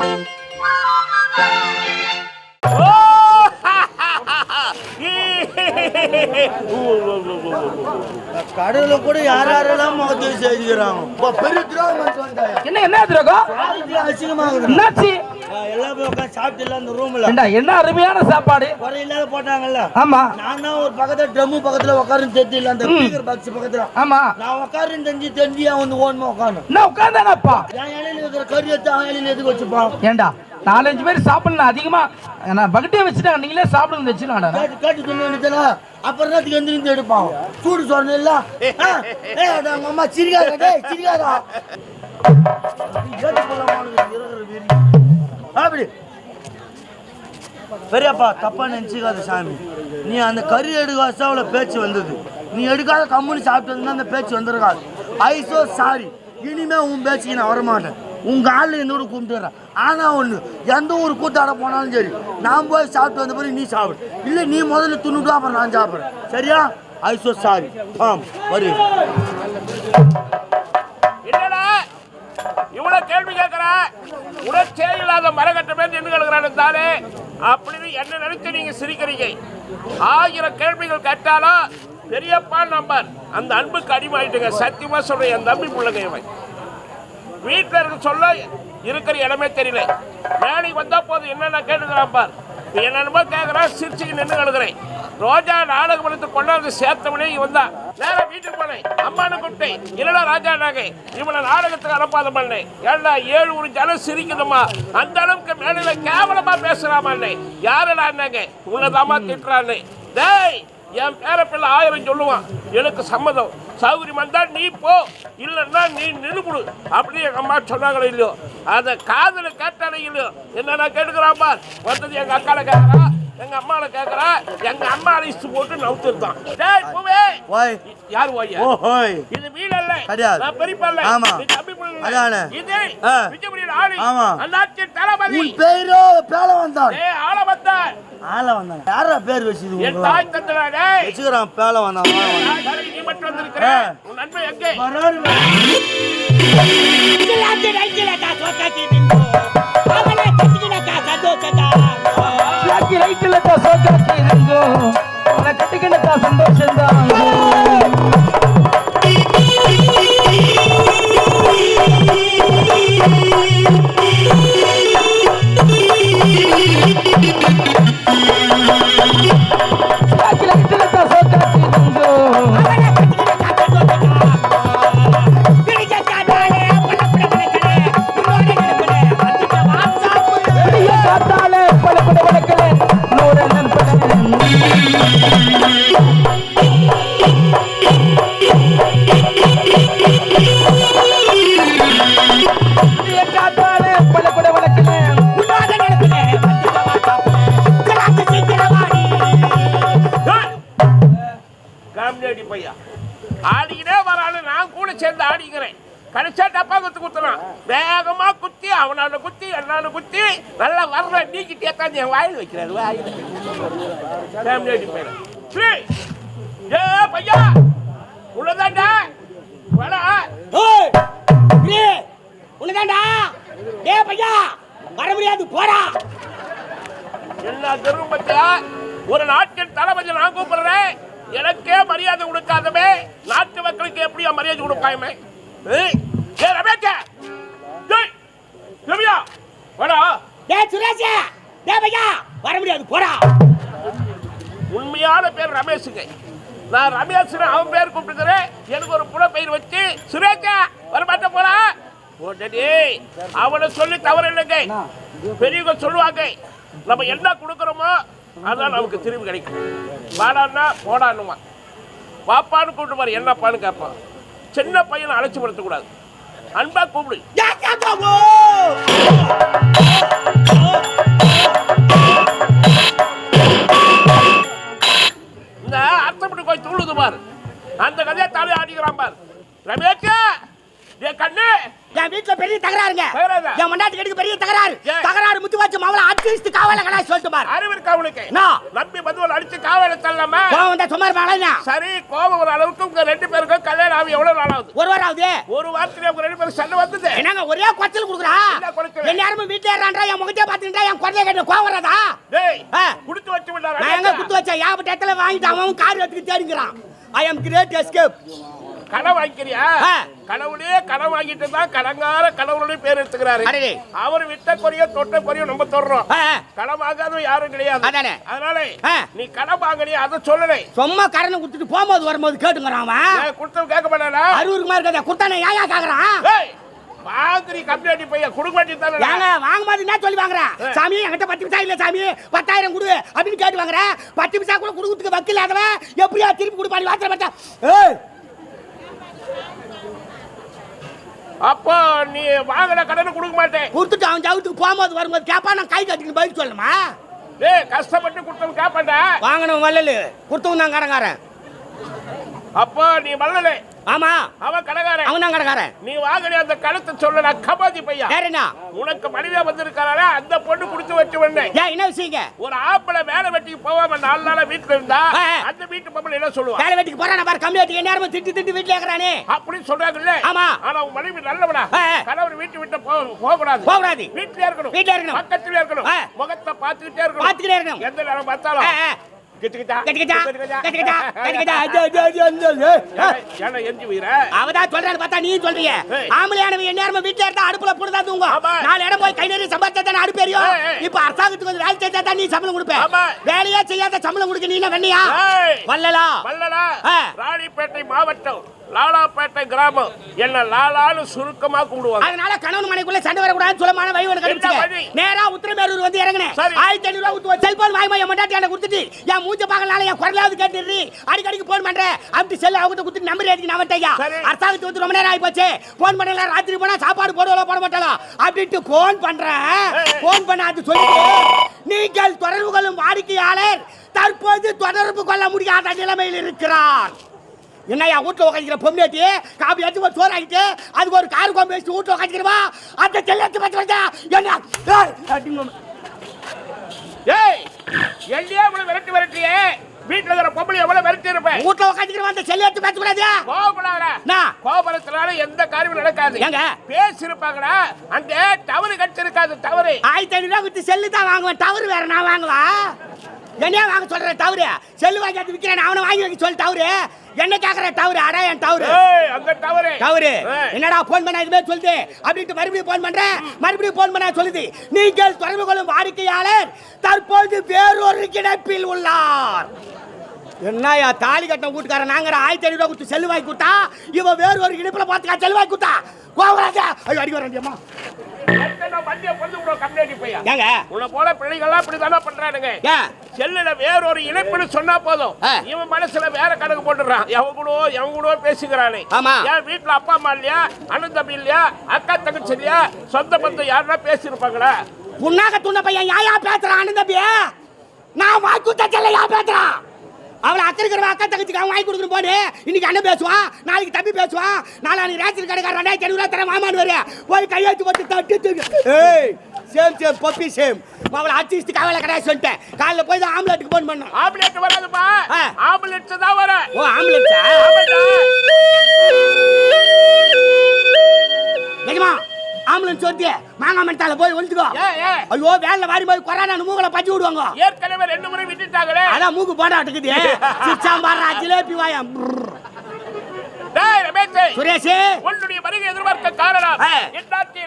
와! கடவுள கூட யார் யாரெல்லாம் முகத்தை செய்துக்கிறாங்க? இப்போ பெரிய துரோகம் என்ன என்ன துரோகம்? அசிங்கமாகுது என்னாச்சு? எல்லாம் உட்காந்து சாப்பிட்டு அந்த ரூம்ல ஏண்டா என்ன அருமையான சாப்பாடு? குறை இல்லாத போட்டாங்கல்ல. ஆமா. நான் ஒரு பக்கத்துல ட்ரம்மு பக்கத்துல உட்காருன்னு தெரியல அந்த ஸ்பீக்கர் பாக்ஸ் பக்கத்துல. ஆமா. நான் உட்காருன்னு தெரிஞ்சு தெரிஞ்சு அவன் வந்து ஓன்மா உட்காந்து என்ன உட்காந்தானப்பா என் இலையில இருக்கிற கறி எடுத்து அவன் இலையில எதுக்கு வச்சுப்பான் ஏண்டா நாலஞ்சு பேர் சாப்பிடலாம் அதிகமா நான் பக்கெட்டே வச்சுட்டாங்க நீங்களே சாப்பிடுங்க வச்சுலாம்டா கேட்டு கேட்டு சொன்ன அப்புறம் தான் எந்த இருந்து எடுப்பான்? சூடு சொன்ன இல்ல? ஆ, அம்மா சிரிக்காத டேய் சிரிக்காதா. அப்படி பெரியப்பா தப்பா நினைச்சுக்காத சாமி. நீ அந்த கறி எடுக்காசா அவ்வளோ பேச்சு வந்தது. நீ எடுக்காத கம்முன்னு சாப்பிட்டு வந்தா அந்த பேச்சு வந்துருக்காது. Iso sorry. இனிமே உன் பேச்சுக்கு நான் வரமாட்டேன். உங்கள் ஆள் கூப்பிட்டு வர ஆனால் ஒன்று எந்த ஒரு கூத்தாட போனாலும் சரி நான் போய் சாப்பிட்டு வந்த பிறகு நீ சாப்பிடு. இல்லை நீ முதல்ல துண்ணுட்டு அப்புறம் நான் சாப்பிட்றேன். சரியா? ஐசோ சாரி ஆம் வரு என்னடா? இவ்வளவு கேள்வி கேட்கிற உடற்சே இல்லாத மரகட்ட பேர் நின்று கிடக்குறானு தானே? அப்படின்னு என்ன நினைச்சு நீங்க சிரிக்கிறீங்க? ஆயிரம் கேள்விகள் கேட்டாலும் பெரியப்பா நம்பர். அந்த அன்புக்கு அடிமாயிட்டுங்க சத்தியமா சொல்றேன் என் தம்பி பிள்ளைங்க இவன். வீட்டில் இருக்க சொல்ல இருக்கிற இடமே தெரியல. வேலைக்கு வந்தால் போதும். என்னென்ன கேட்டுக்கிறான் பார். என்னென்னமோ கேட்குறான் சிரிச்சுக்கு நின்று கிடக்குறேன். ரோஜா நாடகம் எடுத்து கொண்டாந்து சேர்த்தவனே இவன் தான். நேரா வீட்டுக்கு போனேன். அம்மானு கூப்பிட்டேன். இல்லடா ராஜா நாகை இவனை நாடகத்துக்கு அனுப்பாத பண்ணேன் ஏண்டா ஏழு ஒரு ஜனம் சிரிக்கணுமா அந்த அளவுக்கு மேடையில கேவலமா பேசுறாமான்னே. யாரடா என்னங்க உன்னதாமா திட்டுறான்னு. டேய்! என் பேர பிள்ளை ஆயிரம் சொல்லுவான். எனக்கு சம்மதம். சௌகரியம் வந்தா நீ போ. இல்லைன்னா நீ நின்றுபுடு அப்படி எங்க அம்மா சொன்னாங்களோ இல்லையோ. அதை காதுல கேட்டாலே இல்லையோ. என்னன்னா கேட்டுக்கிறான் பார். வந்தது எங்க அக்கால கேட்கறா எங்க அம்மால கேட்கறா எங்க அம்மா அழிச்சு போட்டு நவுத்திருந்தான் டேய் பூவே. ஓய். யார் ஓய்யா ஓ ஹோய் இது வீடு கிடையாது. நான் பெரியப்பா இல்ல ஆமா. நீ தம்பி பிள்ளை இல்ல. அதானே. இது. விஜயபுரியில் ஆளு. ஆமா. அண்ணாச்சி தளபதி. உன் பேரோ பேல வந்தான் வந்தான் யாரா பேர் வச்சது தாய் தந்தனா டேய் வச்சுக்கிறான் பேல வந்தான் ஆள வந்தான். தாய் தந்தை நீ மட்டும் வந்திருக்கிற? ஆ. உன் நண்பன் எங்கே? வராரு சாக்கி ரைட்ல டப்பா குத்து குத்துனான் வேகமா குத்தி அவனால குத்தி என்னால குத்தி நல்லா வர்ற நீக்கிட்டே தான் என் வாயில் வைக்கிறாரு வாயில் ஸ்ரீ ஏ பையா! உள்ளதாண்டா வடா வர முடியாது போடா. எல்லா தெருவும் பத்தியா? ஒரு நாட்டின் தளபதி நான் கூப்பிடுறேன். எனக்கே மரியாதை கொடுக்காதமே. நாட்டு மக்களுக்கு எப்படியா மரியாதை கொடுப்பாயுமே? ஏய், ஏ ரமேஷ் டேய் ரம்யா வாடா. டேய் சுரேஷ் டேய் பையா வர முடியாது போடா. உண்மையான பேர் ரமேஷுங்க. நான் ரமேஷ் அவன் பேர் கூப்பிட்டுக்கிறேன். எனக்கு ஒரு புல பெயர் வச்சு சுரேஷா வர மாட்டேன் போடா. போட்டடி அவனை சொல்லி தவறு இல்லைங்க. பெரியவங்க சொல்லுவாங்க. நம்ம என்ன கொடுக்குறோமோ அதான் நமக்கு திரும்பி கிடைக்கும். வாடான்னா போடான்னுவான். பாப்பான்னு கூப்பிட்டு பாரு என்னப்பான்னு கேட்பான். சின்ன பையனை அழைச்சி படுத்தக்கூடாது அன்பா கூப்பிடு. இந்த அர்த்தப்பட்டு போய் துள்ளுது பாரு. அந்த கதையை தலை ஆடிக்கிறான் பாரு. ரமேஷ் ஏ கண்ணு. என் வீட்டுல பெரிய தகராறுங்க. தகராறா? என் மண்டாட்டி கடிக்கு பெரிய தகராறு? தகராறு முத்து வச்சு மாவள அட்லீஸ்ட் காவல கடா சொல்லிட்டு பாரு. அறிவு இருக்கா உனக்கு? என்ன? நம்பி பதுவல் அடிச்சு காவல கோவம் சுமார் மாவளா சரி ஒரு அளவுக்கு உங்க ரெண்டு பேருக்கும் ஆகி எவ்வளவு நாள் ஆகுது? ஒரு வாரம் ஆகுது. ஒரு வாரத்துல உங்க ரெண்டு பேரும் சண்டை வந்தது என்னங்க ஒரே குறைச்சல் குடுக்குறா? நேரமும் வீட்டுல ஏறான்றா என் முகத்தையே பாத்துட்டா என் குறைய கேட்டு ஆ. குடுத்து வச்சு நான் எங்க விட்டாரா வச்சேன்? யாபட்ட இடத்துல வாங்கிட்டு அவன் கார் எடுத்துக்கு தேடிங்கிறான். ஐ அம் கிரேட் எஸ்கேப் கடன் வாங்கிக்கிறியா. கடவுளே கடன் வாங்கிட்டு தான் கடங்கார கடவுளுடைய பேர் எடுத்துக்கிறாரு. அவர் விட்ட குறைய தொட்ட குறைய நம்ம ஆ. கடன் வாங்காத யாரும் கிடையாது. அதானே. அதனால. நீ கடன் வாங்கினியா அதை சொல்லலை. சும்மா கரனை குடுத்துட்டு போகும்போது வரும்போது கேட்டுங்கிறான் அவன். கொடுத்தவன் கேட்க மாட்டானா? அறுவருக்கு மாதிரி இருக்கா? குத்தானே ஏயா கேக்குறான்? மாதிரி கம்ப்ளைண்ட் பையன் குடுக்க மாட்டேன் ஏங்க வாங்க என்ன சொல்லி வாங்குறேன் சாமி என்கிட்ட பத்து பைசா இல்ல சாமி. பத்தாயிரம் கொடு அப்படின்னு கேட்டு வாங்குறேன் பத்து பைசா கூட கொடுக்கறதுக்கு வக்கீல் எப்படியா திருப்பி கொடுப்பாடி வாத்திர பார்த்தா ஏய் அப்போ நீ வாங்கின கடனை கொடுக்க மாட்டேன். கொடுத்துட்டு அவன் ஜவுத்துக்கு போகும்போது வரும்போது கேப்பா நான் கை கட்டிக்கு பதில் சொல்லணுமா? டேய் கஷ்டப்பட்டு கொடுத்தவன் கேட்பான்டா வாங்கணும் வரல கொடுத்தவன் தான் கடங்காரன் அப்போ நீ வல்லலே ஆமா. அவன் கடைக்காரன். அவன் தான் கடங்காரன் நீ வாங்கின அந்த கணத்தை சொல்ல நான் கபாதி பையா. வேற என்ன? உனக்கு மனைவியா வந்திருக்காரா அந்த பொண்ணு கொடுத்து வச்சு வந்தேன். ஏன் என்ன விஷயங்க? ஒரு ஆம்பளை வேலை வெட்டிக்கு போகாம நாலு நாளா வீட்டுல இருந்தா. அந்த வீட்டு பொம்பளை என்ன சொல்லுவா? வேலை வெட்டிக்கு போறான் பாரு கம்மியாட்டி நேரமும் திட்டு திட்டு வீட்டுல இருக்கிறானே. அப்படின்னு சொல்றாங்கல்ல. ஆமா. ஆனா உன் மனைவி நல்லவனா. கணவர் வீட்டு விட்டு போக போக கூடாது போகக்கூடாது. வீட்லயே இருக்கணும். வீட்லயே இருக்கணும். பக்கத்துல இருக்கணும். முகத்தை பார்த்துக்கிட்டே இருக்கணும். பாத்துக்கிட்டே இருக்கணும். எந்த நேரம் பார்த்தாலும். அவதான் சொல்றான்னு பார்த்தா நீ. ஆம்பளையானவன் என் நேரமா வீட்டுல இருந்தா அடுப்புல போட்டுதான் தூங்கும் ஆமா. நாலு இடம் போய் கை நிறைய சம்பாதிச்சா அடுப்பு எரியும். இப்ப அரசாங்கத்துக்கு வந்து வேலை செஞ்சா தான் நீ சம்பளம் கொடுப்ப ஆமா. வேலையே செய்யாத சம்பளம் கொடுக்க நீ என்ன வெண்ணியா ஏய். வல்லலா வல்லடா ஆ. ராணிப்பேட்டை மாவட்டம் லாலாப்பேட்டை கிராமம் என்ன லாலான்னு சுருக்கமா கூப்பிடுவாங்க. அதனால கணவன் மனைக்குள்ள சண்டை வரக்கூடாதுன்னு சொல்லமான வழி வழி? கண்டுபிடிச்சு நேரா உத்தரமேரூர் வந்து இறங்கினேன். ஆயிரத்தி ஐநூறு ரூபா ஊத்து செல்போன் வாங்கி என் மண்டாட்டி எனக்கு கொடுத்துட்டு என் மூஞ்ச பார்க்கலால என் குரலாவது கேட்டுடுறி. அடிக்கடிக்கு போன் பண்றேன் அப்படி செல்ல அவங்க கொடுத்து நம்பர் எழுதி நான் வந்துட்டேன் சரி. அரசாங்கத்துக்கு வந்து ரொம்ப நேரம் ஆகி போச்சு போன் பண்ணல ராத்திரி போனா சாப்பாடு போடுவா போட மாட்டாளா? அப்படின்ட்டு போன் பண்றேன். போன் பண்ண அது சொல்லிட்டு நீங்கள் தொடர்பு கொள்ளும் வாடிக்கையாளர் தற்போது தொடர்பு கொள்ள முடியாத நிலைமையில் இருக்கிறார். என்னையா வீட்டுல உட்காந்துக்கிற பொம்னாட்டி காப்பி எடுத்து ஒரு சோறு ஆகிட்டு அதுக்கு ஒரு கார் கோம்பு வச்சு வீட்டுல உட்காந்துக்கிறவா அந்த செல்லத்து பத்து வந்தா என்ன ஏய், எல்லையே இவ்வளவு விரட்டி விரட்டியே. வீட்டுல இருக்கிற பொம்பளை எவ்வளவு விரட்டி இருப்பேன் வீட்டுல உட்காந்துக்கிறவா அந்த செல்லத்து பேச கூடாது கோபப்படாத என்ன? கோபுரத்தினால எந்த காரியமும் நடக்காது. ஏங்க? பேசிருப்பாங்கடா. அங்க தவறு கட்டிருக்காது தவறு ஆயிரத்தி ஐநூறு ரூபா வித்து செல்லு தான் வாங்குவேன். தவறு வேற நான் வாங்குவா? என்னையா வாங்க சொல்ற தவறு? செல்லு வாங்கி அது விற்கிறேன் அவனை வாங்கி வைக்க சொல்லு தவறு. என்ன கேக்குற தவறு அடா என் தவறு. அங்க தவறு. என்னடா போன் பண்ண இதுமே சொல்லுது? அப்படின்ட்டு மறுபடியும் போன் பண்றேன் மறுபடியும் போன் பண்ண சொல்லுது. நீங்கள் தொடர்பு கொள்ளும் வாடிக்கையாளர் தற்போது வேறொரு கிடப்பில் உள்ளார். என்னய்யா தாலி கட்டின வீட்டுக்காரன் நாங்கிற ஆயிரத்தி ஐநூறு ரூபா கொடுத்து செல்லு வாங்கி கொடுத்தா? இவன் வேறு ஒரு இடுப்புல பார்த்துக்கா செல்லு வாங்கி கொடுத்தா? கோவராஜா ஐயோ அடி வரேன் எத்தனை வண்டியை கம்யூனிட்டி பையன் ஏங்க? உன்னை போல பிள்ளைகள்லாம் இப்படிதானே பண்றானுங்க. செல்லுல வேற ஒரு இணைப்புன்னு சொன்னா போதும். இவன் மனசுல வேற கணக்கு போட்டுறான் எவன் கூட எவன் கூட பேசிக்கிறானே. ஆமா. என் வீட்டுல அப்பா அம்மா இல்லையா? அண்ணன் தம்பி இல்லையா? அக்கா தங்கச்சி இல்லையா? சொந்த பந்தம் யாருன்னா பேசியிருப்பாங்களா? புண்ணாக துண்ண பையன் யாயா பேசுறான் அண்ணன் தம்பி? நான் வாங்கி கொடுத்த செல்ல யா பேசுறான்? அவளை அக்கறைக்கிற அக்கா தங்கச்சிக்கு அவன் வாங்கி கொடுக்குற போது இன்னைக்கு அண்ணன் பேசுவான் நாளைக்கு தம்பி பேசுவான் நாளைக்கு ரேஷன் கடைக்கார ரெண்டாயிரத்தி ஐநூறு ரூபா தர மாமான்னு வர. போய் கையெழுத்து போட்டு தட்டு தூக்கு. ஏய் சேம் சேம் பப்பி சேம் அவளை அடிச்சு கவலை கிடையாது சொல்லிட்டேன். காலைல போய் தான் ஆம்லெட்டுக்கு போன் பண்ணோம். ஆம்புலெட் வராதுப்பா. ஆ. ஆம்புலெட் தான் வர. ஓ ஆம்லெட்டா சொல்லிட்டு மாங்காய் மரத்தால போய் ஏன்? ஐயோ வேலை வாரி போய் கொரோனா மூக்கல பச்சு விடுவாங்க. ஏற்கனவே ரெண்டு முறை விட்டுட்டாங்களே. அதான் மூக்கு போடாட்டுக்குது சிச்சாம்பாரா ஜிலேபி வாயம் சுரேஷ். உன்னுடைய வருகை எதிர்பார்க்க காரணம். என்னாட்சி